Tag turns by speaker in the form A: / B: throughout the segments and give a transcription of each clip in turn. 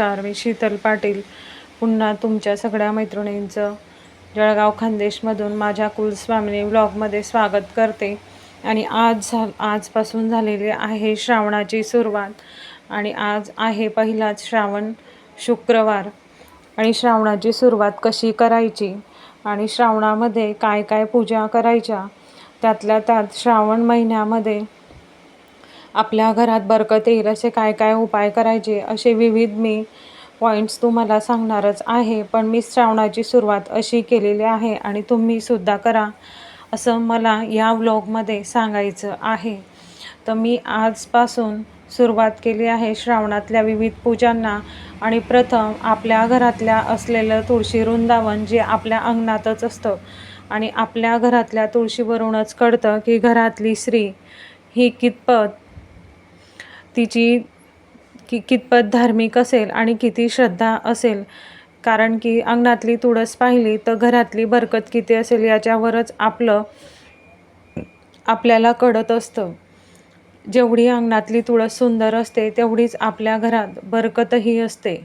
A: नमस्कार मी शीतल पाटील. पुन्हा तुमच्या सगळ्या मैत्रिणींचं जळगाव खानदेशमधून माझ्या कुलस्वामिनी व्लॉगमध्ये स्वागत करते. आणि आज झा आजपासून झालेली आहे श्रावणाची सुरुवात. आणि आज आहे पहिलाच श्रावण शुक्रवार. आणि श्रावणाची सुरुवात कशी करायची? आणि श्रावणामध्ये काय काय पूजा करायच्या? त्यातल्या त्यात श्रावण महिन्यामध्ये आपल्या घरात बरकत येईल असे काय काय उपाय करायचे असे विविध मी पॉईंट्स तुम्हाला सांगणारच आहे. पण मी श्रावणाची सुरुवात अशी केलेली आहे आणि तुम्हीसुद्धा करा असं मला या व्लॉगमध्ये सांगायचं आहे. तर मी आजपासून सुरुवात केली आहे श्रावणातल्या विविध पूजांना आणि प्रथम आपल्या घरातल्या असलेलं तुळशी वृंदावन जे आपल्या अंगणातच असतं आणि आपल्या घरातल्या तुळशीवरूनच कळतं की घरातली स्त्री ही कितपत तिची की कितपत धार्मिक असेल आणि किती श्रद्धा असेल. कारण की अंगणातली तुळस पाहिली तर घरातली बरकत किती असेल याच्यावरच आपलं आपल्याला कळत असतं. जेवढी अंगणातली तुळस सुंदर असते तेवढीच आपल्या घरात बरकतही असते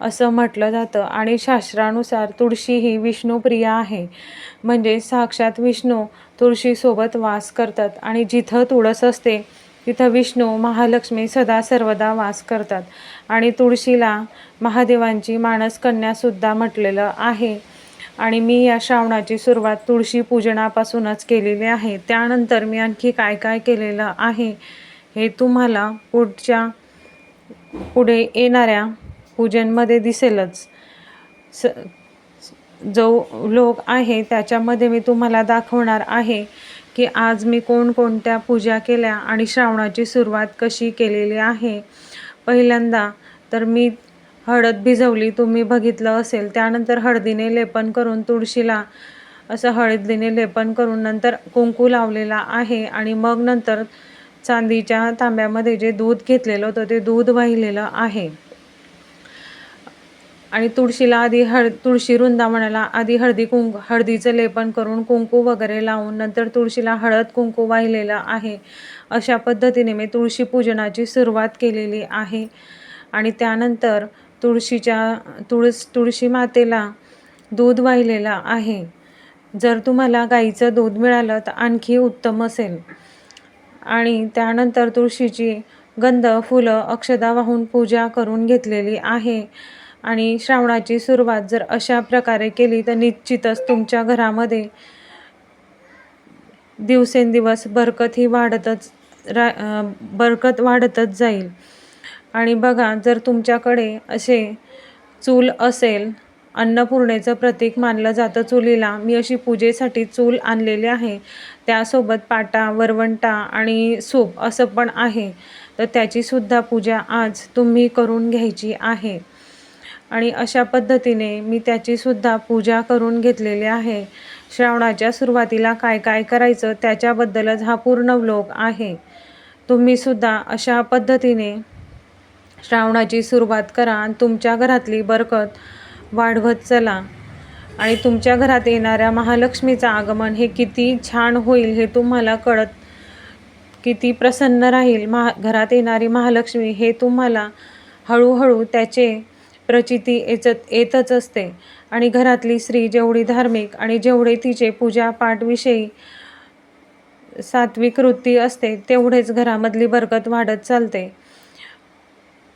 A: असं म्हटलं जातं. आणि शास्त्रानुसार तुळशी ही विष्णुप्रिया आहे. म्हणजे साक्षात विष्णू तुळशीसोबत वास करतात. आणि जिथं तुळस असते तिथं विष्णू महालक्ष्मी सदा सर्वदा वास करतात. आणि तुळशीला महादेवांची मानस कन्यासुद्धा म्हटलेलं आहे. आणि मी या श्रावणाची सुरुवात तुळशी पूजनापासूनच केलेली आहे. त्यानंतर मी आणखी काय काय केलेलं आहे हे तुम्हाला पुढच्या पुढे येणाऱ्या पूजनमध्ये दिसेलच. स जो लोक आहे त्याच्यामध्ये मी तुम्हाला दाखवणार आहे. की आज मी कोणकोणत्या पूजा केल्या आणि श्रावणाची सुरुवात कशी केलेली आहे. पहिल्यांदा तर मी हळद भिजवली तुम्ही बघितलं असेल. त्यानंतर हळदीने लेपन करून तुळशीला असं हळदीने लेपन करून नंतर कुंकू लावलेला आहे आणि मग नंतर चांदीच्या तांब्यामध्ये जे दूध घेतलेलं होतं ते दूध वाहिलेलं आहे. आणि तुळशीला आधी हळ तुळशी वृंदावनाला आधी हळदी कुंकू हळदीचं लेपन करून कुंकू वगैरे लावून नंतर तुळशीला हळद कुंकू वाहिलेलं आहे. अशा पद्धतीने मी तुळशी पूजनाची सुरुवात केलेली आहे. आणि त्यानंतर तुळशीच्या तुळस तुळशी मातेला दूध वाहिलेलं आहे. जर तुम्हाला गाईचं दूध मिळालं तर आणखी उत्तम असेल. आणि त्यानंतर तुळशीची गंध फुलं अक्षदा वाहून पूजा करून घेतलेली आहे. आणि श्रावणाची सुरुवात जर अशा प्रकारे केली तर निश्चितच तुमच्या घरामध्ये दिवसेंदिवस बरकत ही वाढतच रा बरकत वाढतच जाईल. आणि बघा जर तुमच्याकडे असे चूल असेल अन्नपूर्णेचं प्रतीक मानलं जातं चुलीला. मी अशी पूजेसाठी चूल आणलेली आहे. त्यासोबत पाटा वरवंटा आणि सूप असं पण आहे. तर त्याचीसुद्धा पूजा आज तुम्ही करून घ्यायची आहे. आणि अशा पद्धतीने मी त्याचीसुद्धा पूजा करून घेतलेली आहे. श्रावणाच्या सुरुवातीला काय काय करायचं त्याच्याबद्दलच हा पूर्ण व्लोग आहे. तुम्हीसुद्धा अशा पद्धतीने श्रावणाची सुरुवात करा आणि तुमच्या घरातली बरकत वाढवत चला. आणि तुमच्या घरात येणाऱ्या महालक्ष्मीचं आगमन हे किती छान होईल हे तुम्हाला कळत किती प्रसन्न राहील. महा घरात येणारी महालक्ष्मी हे तुम्हाला हळूहळू त्याचे प्रचिती येचत येतच असते. आणि घरातली स्त्री जेवढी धार्मिक आणि जेवढे तिचे पूजापाठविषयी सात्विक वृत्ती असते तेवढेच घरामधली बरकत वाढत चालते.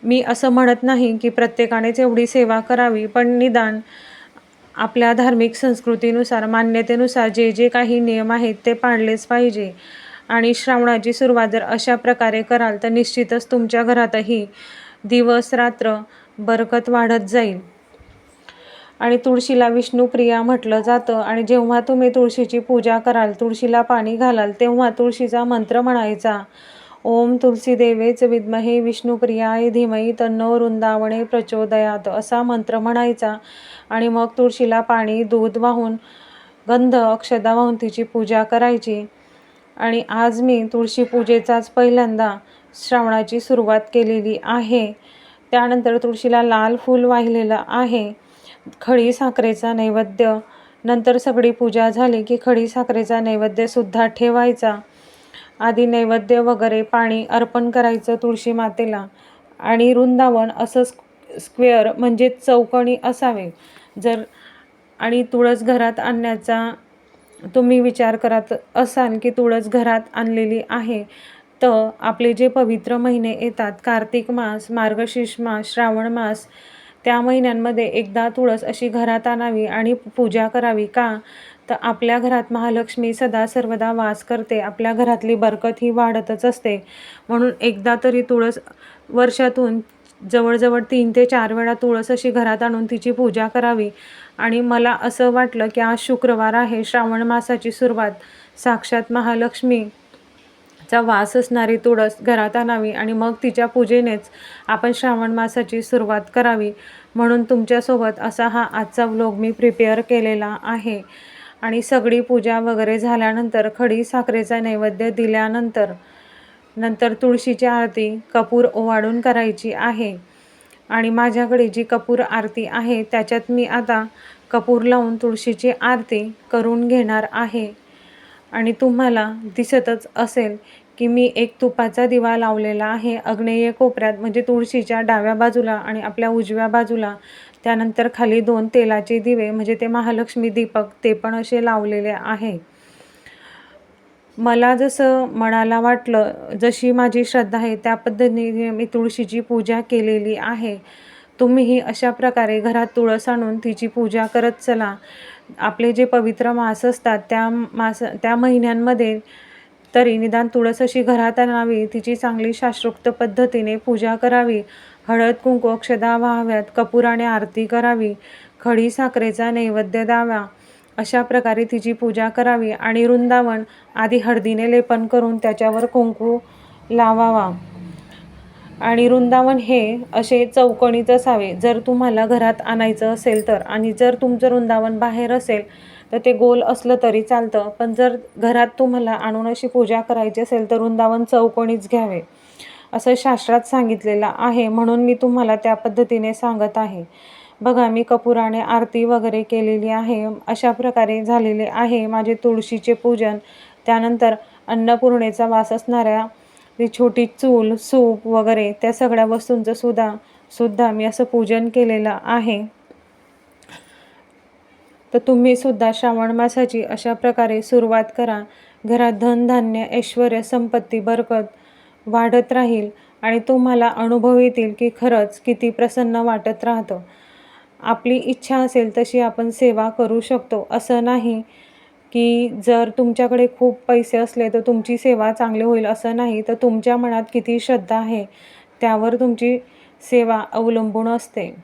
A: मी असं म्हणत नाही की प्रत्येकानेच एवढी सेवा करावी पण निदान आपल्या धार्मिक संस्कृतीनुसार मान्यतेनुसार जे जे काही नियम आहेत ते पाळलेच पाहिजे. आणि श्रावणाची सुरुवात जर अशा प्रकारे कराल तर निश्चितच तुमच्या घरातही दिवस रात्र बरकत वाढत जाईल. आणि तुळशीला विष्णुप्रिया म्हटलं जातं. आणि जेव्हा तुम्ही तुळशीची पूजा कराल तुळशीला पाणी घालाल तेव्हा तुळशीचा मंत्र म्हणायचा ओम तुलसी देवेच विद्महे विष्णुप्रियाय धीमही तन्नो वृंदावणे प्रचोदयात असा मंत्र म्हणायचा. आणि मग तुळशीला पाणी दूध वाहून गंध अक्षदा वाहून तिची पूजा करायची. आणि आज मी तुळशी पूजेचाच पहिल्यांदा श्रावणाची सुरुवात केलेली आहे. त्यानंतर तुळशीला लाल फूल वाहिलेलं आहे. खडी साखरेचा नैवेद्य. नंतर सगळी पूजा झाली की खडी साखरेचा नैवेद्यसुद्धा ठेवायचा. आधी नैवेद्य वगैरे पाणी अर्पण करायचं तुळशी मातेला. आणि वृंदावन असं स्क्वेअर म्हणजे चौकणी असावे. जर आणि तुळस घरात आणण्याचा तुम्ही विचार करत असाल की तुळस घरात आणलेली आहे. तर आपले जे पवित्र महिने येतात कार्तिक मास मार्गशीर्ष मास श्रावण मास त्या महिन्यांमध्ये एकदा तुळस अशी घरात आणावी आणि पूजा करावी का? तर आपल्या घरात महालक्ष्मी सदा सर्वदा वास करते. आपल्या घरातली बरकत ही वाढतच असते. म्हणून एकदा तरी तुळस वर्षातून जवळजवळ तीन ते चार वेळा तुळस अशी घरात आणून तिची पूजा करावी. आणि मला असं वाटलं की आज शुक्रवार आहे श्रावण मासाची सुरुवात. साक्षात महालक्ष्मी चा वास असणारी तुळस घरात आणावी आणि मग तिच्या पूजेनेच आपण श्रावण मासाची सुरुवात करावी. म्हणून तुमच्यासोबत असा हा आजचा व्लॉग मी प्रिपेअर केलेला आहे. आणि सगळी पूजा वगैरे झाल्यानंतर खडी साखरेचा नैवेद्य दिल्यानंतर नंतर तुळशीची आरती कपूर ओवाळून करायची आहे. आणि माझ्याकडे जी कपूर आरती आहे त्याच्यात मी आता कपूर लावून तुळशीची आरती करून घेणार आहे. आणि तुम्हाला दिसतच असेल की मी एक तुपाचा दिवा लावलेला आहे. अग्नेय कोपऱ्यात म्हणजे तुळशीच्या डाव्या बाजूला आणि आपल्या उजव्या बाजूला त्यानंतर खाली दोन तेलाचे दिवे म्हणजे ते महालक्ष्मी दीपक ते पण असे लावलेले आहे. मला जसं मनाला वाटलं जशी माझी श्रद्धा आहे त्या पद्धतीने मी तुळशीची पूजा केलेली आहे. तुम्हीही अशा प्रकारे घरात तुळस आणून तिची पूजा करत चला. आपले जे पवित्र मास असतात त्या मास त्या महिन्यांमध्ये तरी निदान तुळस अशी घरात आणावी तिची चांगली शास्त्रोक्त पद्धतीने पूजा करावी हळद कुंकू अक्षदा व्हाव्यात कपुराने आरती करावी खडी साखरेचा नैवेद्य द्यावा अशा प्रकारे तिची पूजा करावी आणि वृंदावन आधी हळदीने लेपन करून त्याच्यावर कुंकू लावावा. आणि वृंदावन हे असे चौकणीच असावे. जर तुम्हाला घरात आणायचं असेल तर आणि जर तुमचं वृंदावन बाहेर असेल तर ते गोल असलं तरी चालतं. पण जर घरात तुम्हाला आणून अशी पूजा करायची असेल तर वृंदावन चौकोणीच घ्यावे. असं शास्त्रात सांगितलेलं आहे. म्हणून मी तुम्हाला त्या पद्धतीने सांगत आहे. बघा मी कपुराने आरती वगैरे केलेली आहे. अशा प्रकारे झालेले आहे. माझे तुळशीचे पूजन त्यानंतर अन्नपूर्णेचा वास असणाऱ्या ती छोटी चूल सूप वगैरे त्या सगळ्या वस्तूंचं सुद्धा सुद्धा मी असं पूजन केलेलं आहे. तर तुम्ही सुद्धा श्रावण मासाची अशा प्रकारे सुरुवात करा. घरात धनधान्य ऐश्वर संपत्ती बरकत वाढत राहील आणि तुम्हाला अनुभव येतील की खरंच किती प्रसन्न वाटत राहतं. आपली इच्छा असेल तशी आपण सेवा करू शकतो. असं नाही. की जर तुमच्याकडे खूप पैसे असले तर तुमची सेवा चांगली होईल असं नाही तर तुमच्या मनात किती श्रद्धा आहे त्यावर तुमची सेवा अवलंबून असते.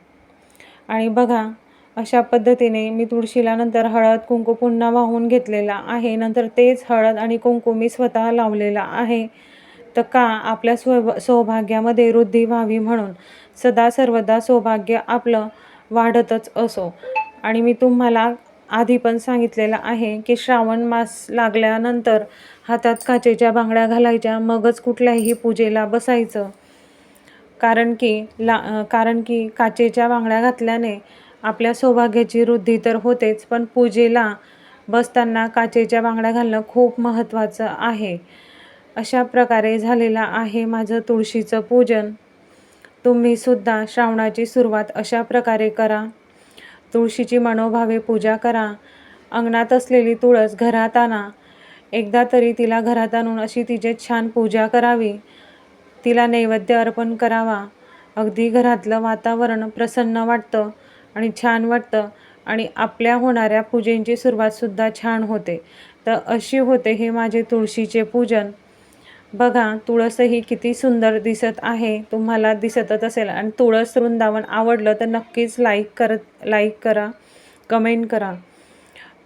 A: आणि बघा अशा पद्धतीने मी तुळशीला नंतर हळद कुंकू पुन्हा वाहून घेतलेला आहे. नंतर तेच हळद आणि कुंकू मी स्वतः लावलेला आहे. तर का आपल्या स्व सौभाग्यामध्ये वृद्धी व्हावी म्हणून? सदा सर्वदा सौभाग्य आपलं वाढतच असो. आणि मी तुम्हाला आधी पण सांगितलेलं आहे की श्रावण मास लागल्यानंतर हातात काचेच्या बांगड्या घालायच्या मगच कुठल्याही पूजेला बसायचं. कारण की ला कारण की काचेच्या बांगड्या घातल्याने आपल्या सौभाग्याची वृद्धी तर होतेच पण पूजेला बसताना काचेच्या बांगड्या घालणं खूप महत्त्वाचं आहे. अशा प्रकारे झालेलं आहे माझं तुळशीचं पूजन. तुम्हीसुद्धा श्रावणाची सुरुवात अशा प्रकारे करा. तुळशीची मनोभावे पूजा करा. अंगणात असलेली तुळस घरात आणा. एकदा तरी तिला घरात आणून अशी तिचे छान पूजा करावी. तिला नैवेद्य अर्पण करावा. अगदी घरातलं वातावरण प्रसन्न वाटतं आणि छान वाटतं आणि आपल्या होणाऱ्या पूजेंची सुरुवातसुद्धा छान होते. तर अशी होते हे माझे तुळशीचे पूजन. बघा तुळसही किती सुंदर दिसत आहे तुम्हाला दिसतच असेल. आणि तुळस वृंदावन आवडलं तर नक्कीच लाईक करत लाईक करा कमेंट करा.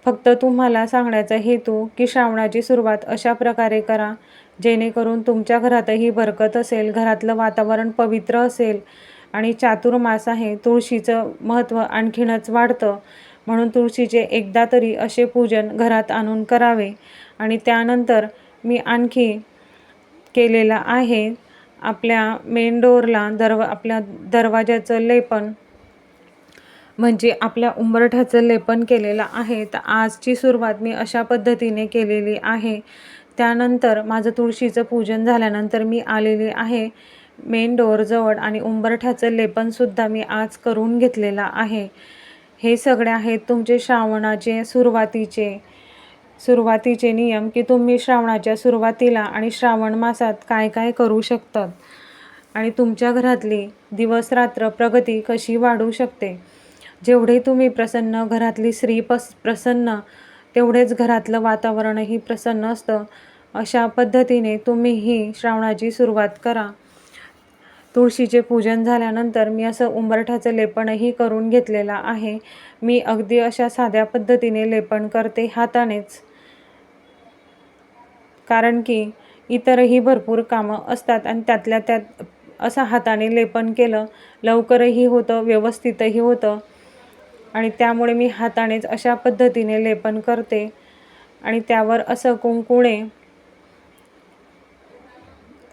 A: फक्त तुम्हाला सांगण्याचा हेतू की श्रावणाची सुरुवात अशा प्रकारे करा जेणेकरून तुमच्या घरातही बरकत असेल घरातलं वातावरण पवित्र असेल आणि चातुर्मास आहे तुळशीचं महत्त्व आणखीनच वाढतं. म्हणून तुळशीचे एकदा तरी असे पूजन घरात आणून करावे. आणि त्यानंतर मी आणखी केलेला आहे. आपल्या मेन डोअरला दरवा आपल्या दरवाजाचं लेपन म्हणजे आपल्या उंबरठ्याचं लेपन केलेलं आहे. तर आजची सुरुवात मी अशा पद्धतीने केलेली आहे. त्यानंतर माझं तुळशीचं पूजन झाल्यानंतर मी आलेली आहे. मेन डोअरजवळ आणि उंबरठ्याचं लेपनसुद्धा मी आज करून घेतलेलं आहे. हे सगळे आहेत तुमचे श्रावणाचे सुरुवातीचे. सुरुवातीचे नियम की तुम्ही श्रावणाच्या सुरुवातीला आणि श्रावण मासात काय काय करू शकतात आणि तुमच्या घरातली दिवस रात्र प्रगती कशी वाढू शकते? जेवढे तुम्ही प्रसन्न घरातली स्त्री पस प्रसन्न तेवढेच घरातलं वातावरणही प्रसन्न असतं. अशा पद्धतीने तुम्हीही श्रावणाची सुरुवात करा. तुळशीचे पूजन झाल्यानंतर मी असं उंबरठ्याचं लेपनही करून घेतलेलं आहे. मी अगदी अशा साध्या पद्धतीने लेपन करते हातानेच. कारण की इतरही भरपूर कामं असतात आणि त्यातल्या त्यात असं हाताने लेपन केलं लवकरही होतं व्यवस्थितही होतं. आणि त्यामुळे मी हातानेच अशा पद्धतीने लेपन करते. आणि त्यावर असं कुंकुणे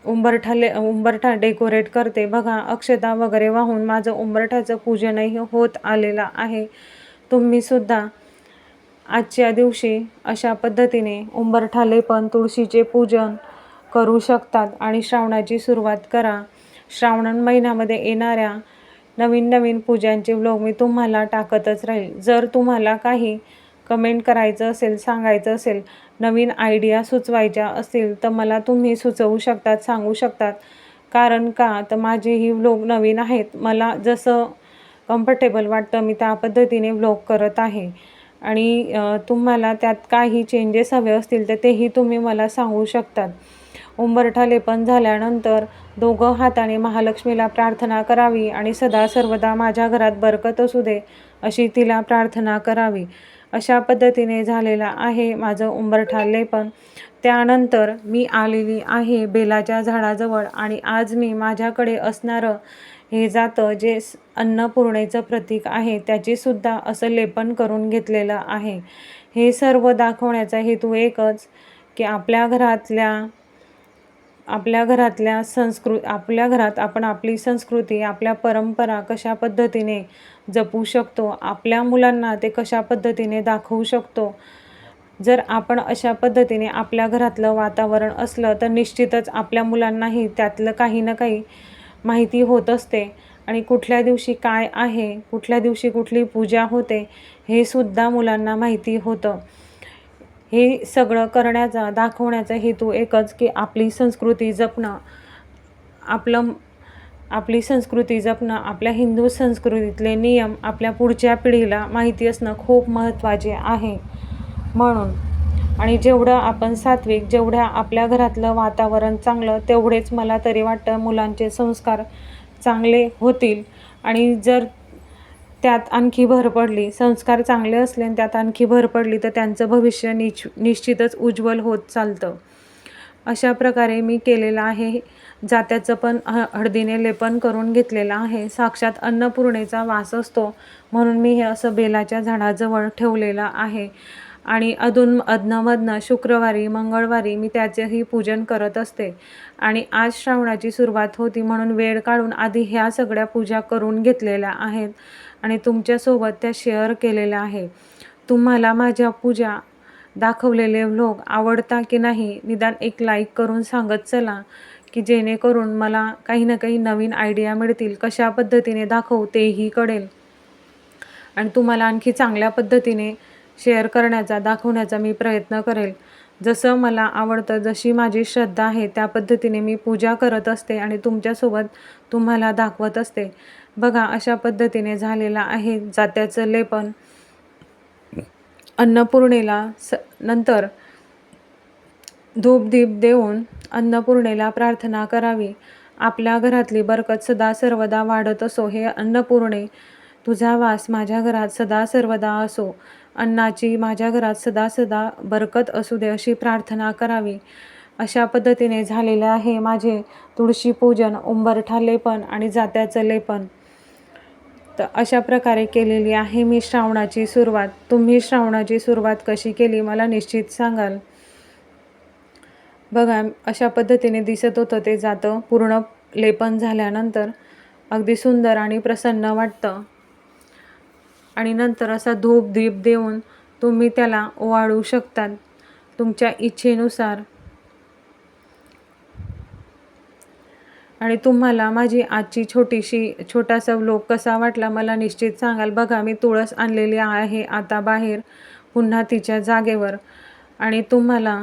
A: उंबरठा ले उंबरठा डेकोरेट करते. बघा अक्षता वगैरे वाहून माझं उंबरठ्याचं पूजनही होत आलेलं आहे. तुम्हीसुद्धा आजच्या दिवशी अशा पद्धतीने उंबरठाले पण तुळशीचे पूजन करू शकतात. आणि श्रावणाची सुरुवात करा. श्रावण महिन्यामध्ये येणाऱ्या नवीन नवीन पूजांचे व्लॉग मी तुम्हाला टाकतच राहील. जर तुम्हाला काही कमेंट करायचं असेल सांगायचं असेल नवीन आयडिया सुचवायच्या असतील तर मला तुम्ही सुचवू शकतात सांगू शकतात. कारण का? तर माझेही व्लॉग नवीन आहेत. मला जसं कम्फर्टेबल वाटतं मी त्या पद्धतीने व्लॉग करत आहे. आणि तुम्हाला त्यात काही चेंजेस हवे असतील तर तेही तुम्ही मला सांगू शकतात. उंबरठा लेपन झाल्यानंतर दोघं हाताने महालक्ष्मीला प्रार्थना करावी आणि सदा सर्वदा माझ्या घरात बरकत असू दे अशी तिला प्रार्थना करावी. अशा पद्धतीने झालेला आहे माझं उंबरठा लेपन. त्यानंतर मी आलेली आहे बेलाच्या झाडाजवळ आणि आज मी माझ्याकडे असणारं हे जातं जे अन्नपूर्णेचं प्रतीक आहे त्याचीसुद्धा असं लेपन करून घेतलेलं आहे. हे सर्व दाखवण्याचा हेतू एकच की आपल्या घरातल्या आपल्या घरातल्या संस्कृ आपल्या घरात आपण आपली संस्कृती आपल्या परंपरा कशा पद्धतीने जपू शकतो आपल्या मुलांना ते कशा पद्धतीने दाखवू शकतो. जर आपण अशा पद्धतीने आपल्या घरातलं वातावरण असलं तर निश्चितच आपल्या मुलांनाही त्यातलं काही ना काही माहिती होत असते. आणि कुठल्या दिवशी काय आहे कुठल्या दिवशी कुठली पूजा होते हे सुद्धा मुलांना माहिती होतं. हे सगळं करण्याचा दाखवण्याचा हेतू एकच की आपली संस्कृती जपणं. आपलं आपली संस्कृती जपणं आपल्या हिंदू संस्कृतीतले नियम आपल्या पुढच्या पिढीला माहिती असणं खूप महत्त्वाचे आहे. म्हणून आणि जेवढं आपण सात्विक जेवढ्या आपल्या घरातलं वातावरण चांगलं तेवढेच मला तरी वाटतं मुलांचे संस्कार चांगले होतील. आणि जर त्यात आणखी भर पडली संस्कार चांगले असले आणि त्यात आणखी भर पडली तर त्यांचं भविष्य निश निश्चितच उज्ज्वल होत चालतं. अशा प्रकारे मी केलेलं आहे. जात्याचं पण हळदीने लेपन करून घेतलेलं आहे. साक्षात अन्नपूर्णेचा वास असतो म्हणून मी हे असं बेलाच्या झाडाजवळ ठेवलेलं आहे. आणि अधून अधनमधनं शुक्रवारी मंगळवारी मी त्याचेही पूजन करत असते. आणि आज श्रावणाची सुरुवात होती म्हणून वेळ काढून आधी ह्या सगळ्या पूजा करून घेतलेल्या आहेत आणि तुमच्यासोबत त्या शेअर केलेल्या आहे तुम्हाला माझ्या पूजा दाखवलेले व्लॉग आवडता की नाही निदान एक लाईक करून सांगत चला की जेणेकरून मला काही ना काही नवीन आयडिया मिळतील कशा पद्धतीने दाखवू तेही कळेल. आणि तुम्हाला आणखी चांगल्या पद्धतीने शेअर करण्याचा दाखवण्याचा मी प्रयत्न करेल. जसं मला आवडतं जशी माझी श्रद्धा आहे त्या पद्धतीने मी पूजा करत असते आणि तुमच्यासोबत तुम्हाला दाखवत असते. बघा अशा पद्धतीने झालेला आहे जात्याचं लेपन. अन्नपूर्णेला स नंतर धूपदीप देऊन अन्नपूर्णेला प्रार्थना करावी. आपल्या घरातली बरकत सदा सर्वदा वाढत असो हे अन्नपूर्णे तुझा वास माझ्या घरात सदा सर्वदा असो. अन्नाची माझ्या घरात सदा सदा बरकत असू दे अशी प्रार्थना करावी. अशा पद्धतीने झालेले आहे माझे तुळशी पूजन उंबरठा लेपन आणि जात्याचं लेपन. तर अशा प्रकारे केलेली आहे मी श्रावणाची सुरुवात. तुम्ही श्रावणाची सुरुवात कशी केली मला निश्चित सांगाल. बघा अशा पद्धतीने दिसत होतं ते जातं. पूर्ण लेपन झाल्यानंतर अगदी सुंदर आणि प्रसन्न वाटतं. आणि नंतर असा धूप दीप देऊन तुम्ही त्याला ओवाळू शकतात. तुमच्या इच्छेनुसार. आणि तुम्हाला माझी आजची छोटीशी छोटासा व्लॉग कसा वाटला मला निश्चित सांगाल. बघा मी तुळस आणलेली आहे आता बाहेर पुन्हा तिच्या जागेवर. आणि तुम्हाला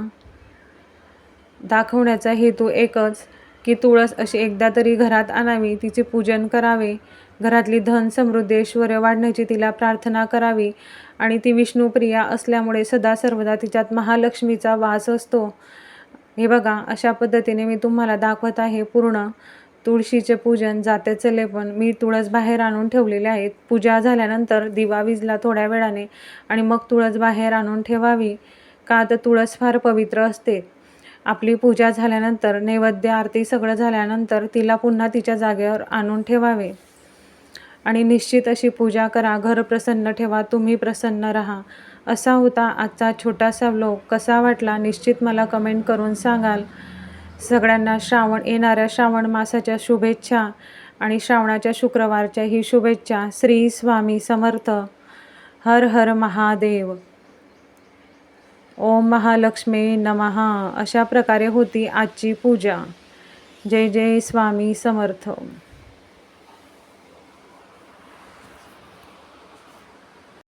A: दाखवण्याचा हेतू एकच की तुळस अशी एकदा तरी घरात आणावी तिचे पूजन करावे घरातली धन समृद्धी ऐश्वर्य वाढण्याची तिला प्रार्थना करावी. आणि ती विष्णुप्रिया असल्यामुळे सदा सर्वदा तिच्यात महालक्ष्मीचा वास असतो. हे बघा अशा पद्धतीने मी तुम्हाला दाखवत आहे पूर्ण. तुळशीचे पूजन जात्याचे लेपन मी तुळस बाहेर आणून ठेवलेले आहेत. पूजा झाल्यानंतर दिवा विजला थोड्या वेळाने आणि मग तुळस बाहेर आणून ठेवावी. का तर तुळस फार पवित्र असते. आपली पूजा झाल्यानंतर नैवेद्य आरती सगळं झाल्यानंतर तिला पुन्हा तिच्या जागेवर आणून ठेवावे. आणि निश्चित अशी पूजा करा घर प्रसन्न ठेवा तुम्ही प्रसन्न राहा. असा होता आजचा छोटासा व्लॉग कसा वाटला निश्चित मला कमेंट करून सांगाल. सगळ्यांना श्रावण येणाऱ्या श्रावण मासाच्या शुभेच्छा आणि श्रावणाच्या शुक्रवारच्या ही शुभेच्छा. श्री स्वामी समर्थ. हर हर महादेव. ओम महालक्ष्मी नमहा अशा प्रकारे होती आजची पूजा. जय जय स्वामी समर्थ.